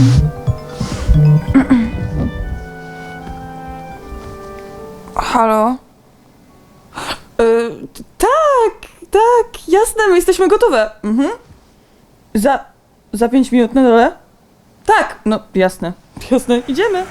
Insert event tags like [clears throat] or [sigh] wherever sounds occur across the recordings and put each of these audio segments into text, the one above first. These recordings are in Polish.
[clears throat] Halo? Y, tak, tak, jasne, my jesteśmy gotowe. Mhm. Za, za pięć minut na dole? Tak, no jasne, [laughs] jasne, idziemy.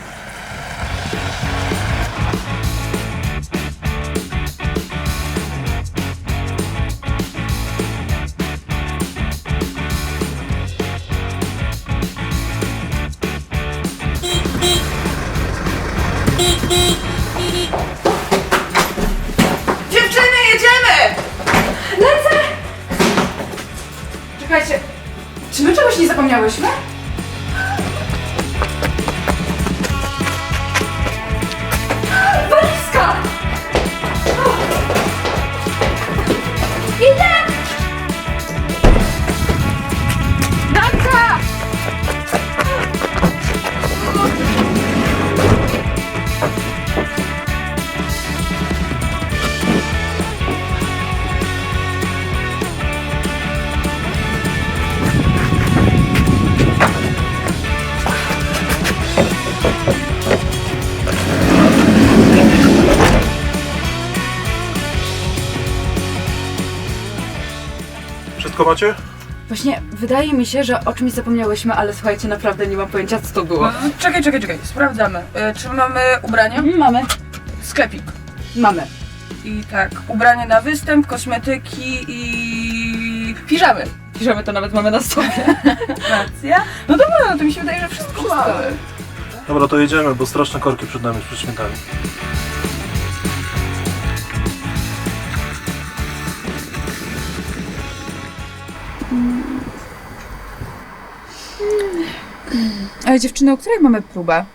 Czegoś nie zapomniałyśmy? Macie? Właśnie, wydaje mi się, że o czymś zapomniałyśmy, ale słuchajcie, naprawdę nie mam pojęcia, co to było. Czekaj, czekaj, czekaj, sprawdzamy. Y, czy mamy ubrania? Mamy. Sklepik. Mamy. I tak, ubranie na występ, kosmetyki i piżamy. Piżamy to nawet mamy na sobie. [laughs] Racja. No dobra, no to mi się wydaje, że wszystko mamy. Dobra, to jedziemy, bo straszne korki przed nami, przed świętami. Ale dziewczyny, o której mamy próbę?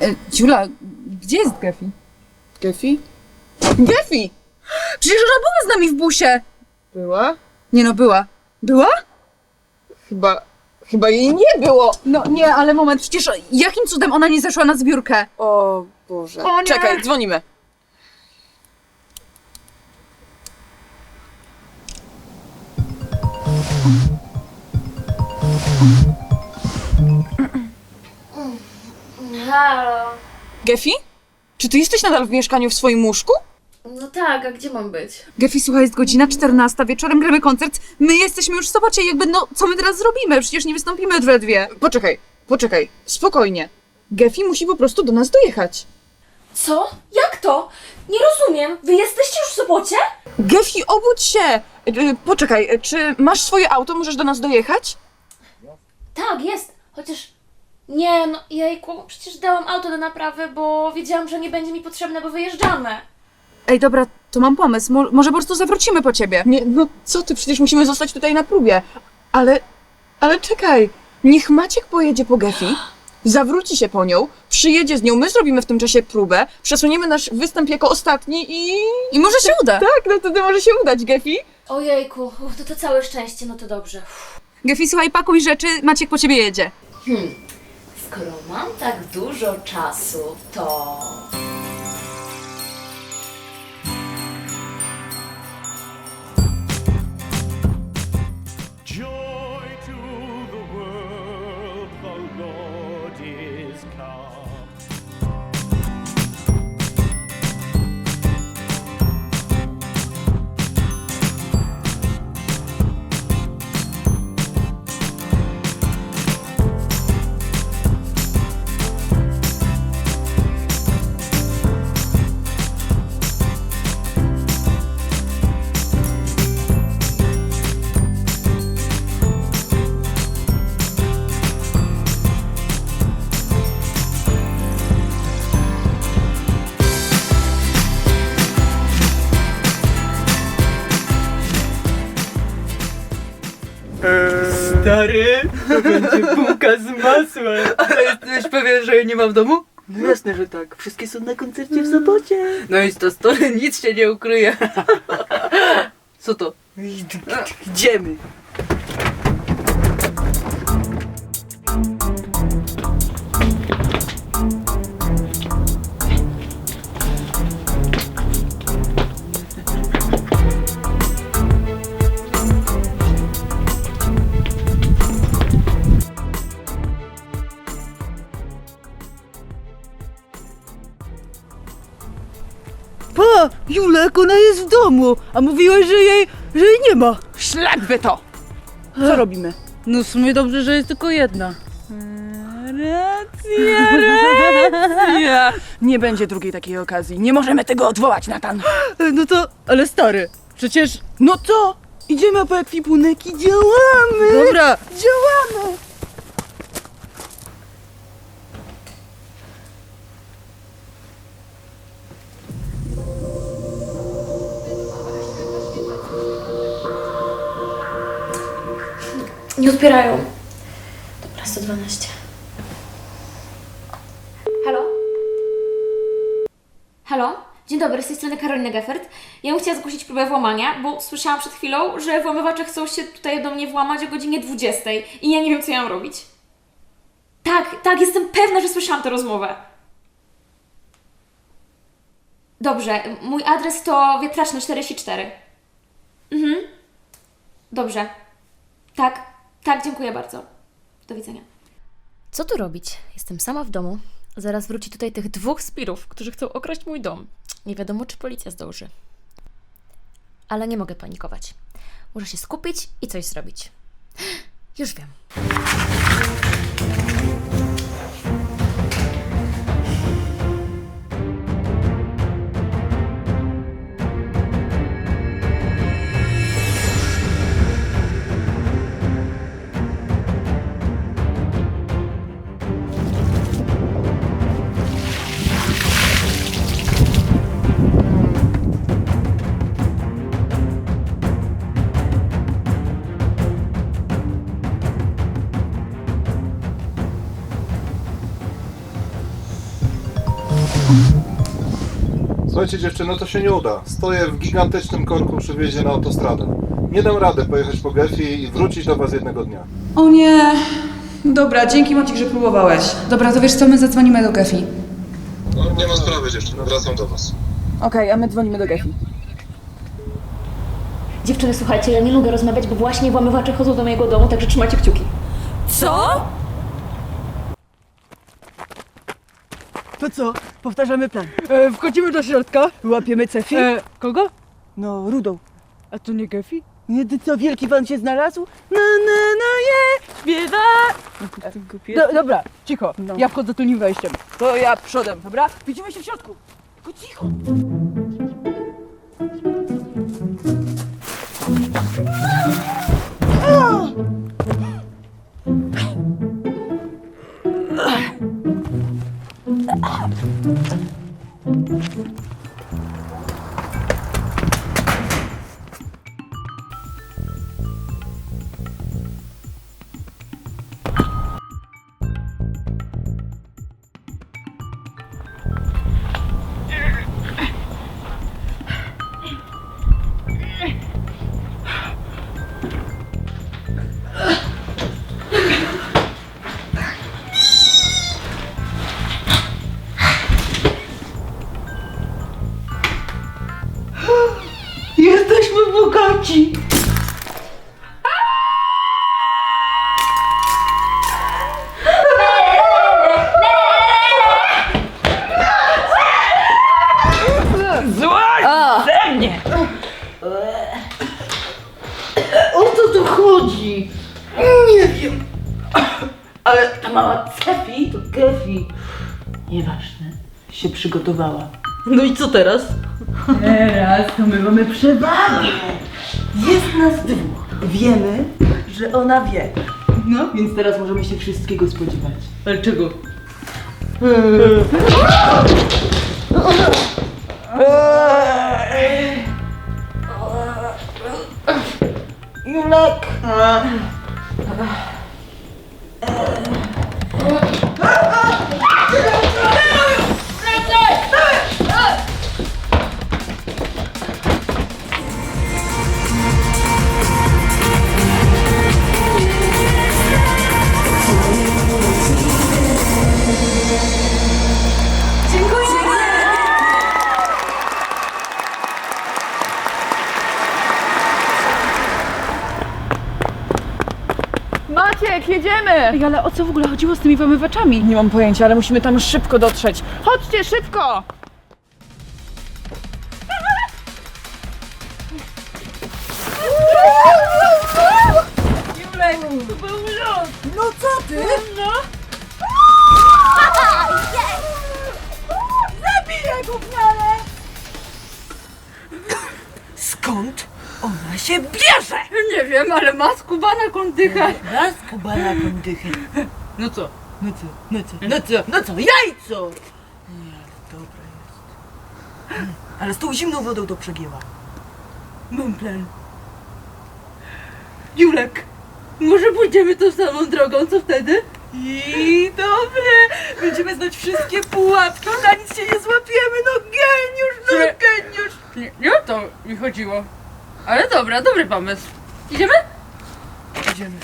E, Dziula, gdzie jest Gefi? Gefi? Gefi! Przecież ona była z nami w busie! Była? Nie no, była. Była? Chyba, chyba jej nie było. No nie, ale moment, przecież jakim cudem ona nie zeszła na zbiórkę? O Boże. O nie. Czekaj, dzwonimy. Halo. Gefi? Czy ty jesteś nadal w mieszkaniu w swoim łóżku? No tak, a gdzie mam być? Gefi, słuchaj, jest godzina 14, wieczorem gramy koncert, my jesteśmy już w sobocie, jakby no, co my teraz zrobimy? Przecież nie wystąpimy we dwie. Poczekaj, poczekaj, spokojnie. Gefi musi po prostu do nas dojechać. Co? Jak to? Nie rozumiem. Wy jesteście już w sobocie? Gefi, obudź się! Y, Poczekaj, y, czy masz swoje auto, możesz do nas dojechać? Tak, jest. Chociaż... Nie, no jejku, przecież dałam auto do naprawy, bo wiedziałam, że nie będzie mi potrzebne, bo wyjeżdżamy. Ej, dobra, to mam pomysł, Mo- może po prostu zawrócimy po ciebie. Nie, no co ty, przecież musimy zostać tutaj na próbie. Ale, ale czekaj, niech Maciek pojedzie po Gefi, zawróci się po nią, przyjedzie z nią, my zrobimy w tym czasie próbę, przesuniemy nasz występ jako ostatni i... I może się uda. Tak, no wtedy może się udać, Gefi. Ojejku, uff, to to całe szczęście, no to dobrze. Gefi, słuchaj, pakuj rzeczy, Maciek po ciebie jedzie. Skoro mam tak dużo czasu, to... Stary, to będzie bułka z masłem. Ale jesteś pewien, że jej nie mam w domu? No jasne, że tak. Wszystkie są na koncercie w sobocie. No i to story nic się nie ukryje. Co to? Idziemy. Julek, ona jest w domu, a mówiłaś, że jej, że jej nie ma. Szlak wy to! Co robimy? No w sumie dobrze, że jest tylko jedna. Racja, racja! Nie będzie drugiej takiej okazji. Nie możemy tego odwołać, Natan. No to, ale stary, przecież... No co? Idziemy po ekwipunek i działamy! Dobra, Działamy! Nie odbierają. Dobra, 112. Halo? Halo? Dzień dobry, z tej strony Karolina Geffert. Ja bym chciała zgłosić próbę włamania, bo słyszałam przed chwilą, że włamywacze chcą się tutaj do mnie włamać o godzinie 20 i ja nie wiem, co ja mam robić. Tak, tak, jestem pewna, że słyszałam tę rozmowę. Dobrze, mój adres to Wietraczny 44. Mhm. Dobrze. Tak, tak, dziękuję bardzo. Do widzenia. Co tu robić? Jestem sama w domu. Zaraz wróci tutaj tych dwóch spirów, którzy chcą okraść mój dom. Nie wiadomo, czy policja zdąży. Ale nie mogę panikować. Muszę się skupić i coś zrobić. [gasps] Już wiem. Słuchajcie dziewczyny, to się nie uda. Stoję w gigantycznym korku przy wjeździe na autostradę. Nie dam rady pojechać po Gefi i wrócić do was jednego dnia. O nie. Dobra, dzięki Maciek, że próbowałeś. Dobra, to wiesz co, my zadzwonimy do Gefi. No, nie ma sprawy dziewczyny, wracam do was. Okej, a my dzwonimy do Gefi. Dziewczyny, słuchajcie, ja nie lubię rozmawiać, bo właśnie włamywacze chodzą do mojego domu, także trzymajcie kciuki. Co? to co? Powtarzamy plan. E, wchodzimy do środka. Łapiemy Cefi? E, kogo? No, Rudą. A to nie Gefi? Nie, ty co, wielki pan się znalazł? Na, na, na, je, śpiewa! Do, dobra, cicho. Ja wchodzę tylnym wejściem. To ja przodem, dobra? Widzimy się w środku. Tylko cicho. Bogaci. O co tu chodzi? Nie wiem. Ale ta mała Cefi to Gefi. Nieważne. Się przygotowała. No i co teraz? Teraz to my mamy przewagę. Jest nas dwóch. Wiemy, że ona wie. No, więc teraz możemy się wszystkiego spodziewać. Ale czego? Julek! Maciek, jedziemy! Ej, ale o co w ogóle chodziło z tymi włamywaczami? Nie mam pojęcia, ale musimy tam szybko dotrzeć. Chodźcie, szybko! Się bierze? Nie wiem, ale ma skubana kondycha. Raz kubana kondychy. No co? No co, no co, no co, no co, jajco! Nie, dobra jest. Mm, Ale z tą zimną wodą to przegięła. Mam plan. Julek, może pójdziemy tą samą drogą, co wtedy? I dobre! Będziemy znać wszystkie pułapki, na nic się nie złapiemy, no geniusz, no geniusz! Nie, nie o to mi chodziło. Ale dobra, dobry pomysł. Idziemy? Idziemy.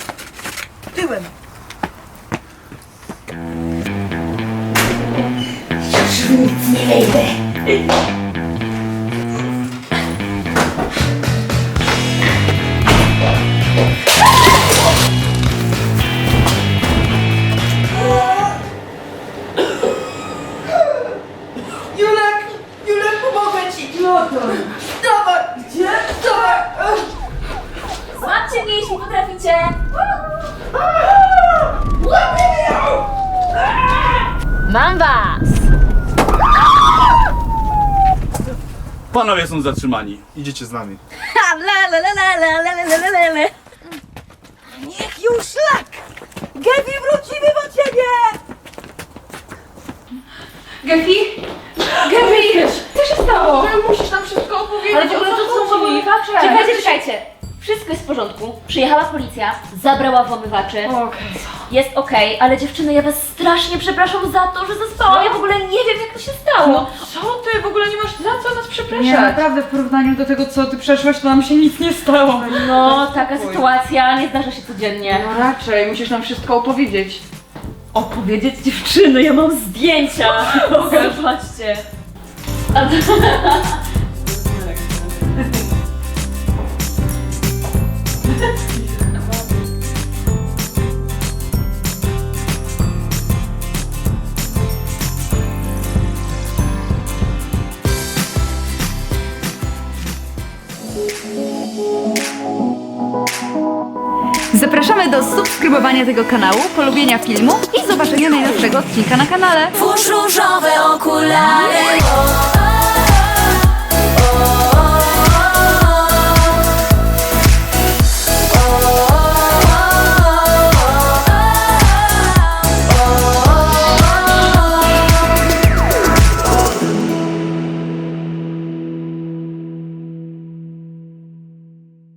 Tyłem. Julek! Mam was! Panowie są zatrzymani. Idziecie z nami. Niech już szlak! Gebi, wrócimy po ciebie! Gefi? Gefi! Co się stało? Musisz nam wszystko opowiedzieć. Ale w ogóle to co mówili? Czekajcie, czekajcie! Wszystko jest w porządku. Przyjechała policja, zabrała włamywaczy. Jest okej, ale dziewczyny, ja was strasznie przepraszam za to, że zaspałam. Ja w ogóle nie wiem, jak to się stało. Co ty? W ogóle nie masz za co nas przepraszać. Nie, naprawdę w porównaniu do tego, co ty przeszłaś, to nam się nic nie stało. No, taka sytuacja nie zdarza się codziennie. No raczej, musisz nam wszystko opowiedzieć. Opowiedzieć dziewczyny, ja mam zdjęcia. [laughs] Zobaczcie. [laughs] [laughs] subskrybowania tego kanału, polubienia filmu i zobaczenia najnowszego odcinka na kanale. Włóż różowe okulary.